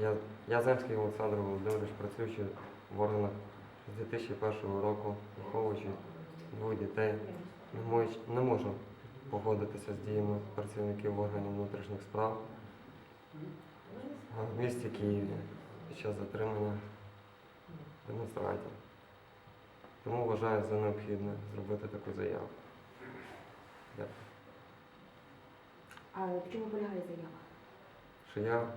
Я, я Земський Олександр Володимирович, працюючи в органах з 2001 року, виховуючи двох дітей, не можу, не можу погодитися з діями працівників органів внутрішніх справ в місті Києві під час затримання демонстрантів. Тому вважаю за необхідне зробити таку заяву. Дякую. А в чому полягає заява? Що я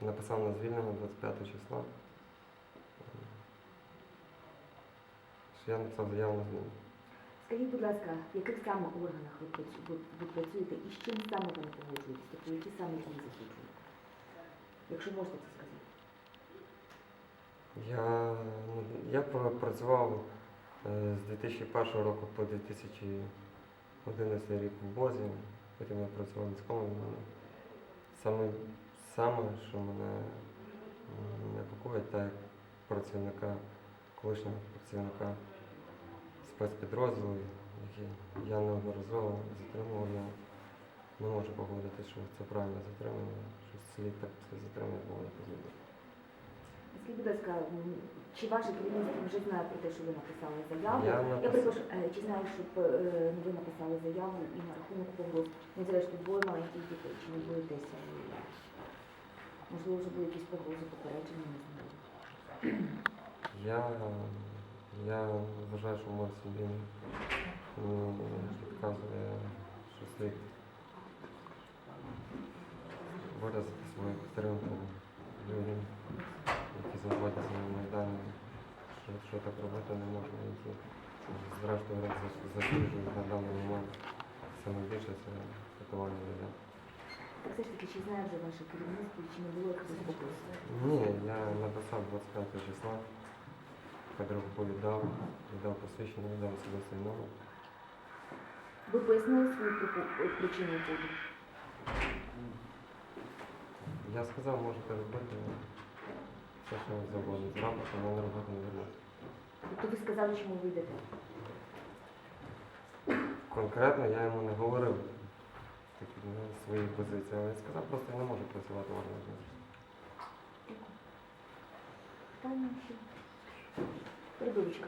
написав на звільнення 25 числа. Що я написав заяву на звільнення. Скажіть, будь ласка, в яких саме органах ви, працю- ви, ви працюєте і з чим саме ви не погоджуєтесь? Тобто які саме дії засуджуєте? Якщо можете це сказати. Я, ну, я працював е, з 2001 року по 2011 рік в Бозі, потім я працював військовим. Саме, саме, що мене непокоїть, так як працівника, колишнього працівника спецпідрозділу, який я неодноразово затримував, я не можу погодитися, що це правильне затримання, що слід так це затримання було не потрібно. Скажіть, будь ласка, чи ваше керівництво вже знає про те, що ви написали заяву? Я Я написав. е, чи знаю, що е, ви написали заяву і на рахунок погроз? Ну, зрештою, двоє маленьких дітей, чи не боїтеся? Можливо, вже були якісь погрози попередження, не знаю. Я, я вважаю, що мой собі не підказує, що слід виразити свою підтримку людям, які знаходяться на Майдані, що, що так робити не можна. Які зрештою раз зас- засуджують на даний момент. Саме більше це катування людей. Так все ж таки, чи знає вже ваше керівництво, чи не було якихось погроз? Ні, я написав 25 числа, Федору повіддав, віддав посвідчення, віддав особистий номер. Ви пояснили свою припу- причину уходу? Я сказав, можете робити все, що вам завгодно. З рапортом я на роботу не вернуся. Тобто ви сказали, чому ви йдете? Конкретно я йому не говорив свої позиції, але сказав, просто я не можу працювати в органах. внутрішніх. Прибивочка.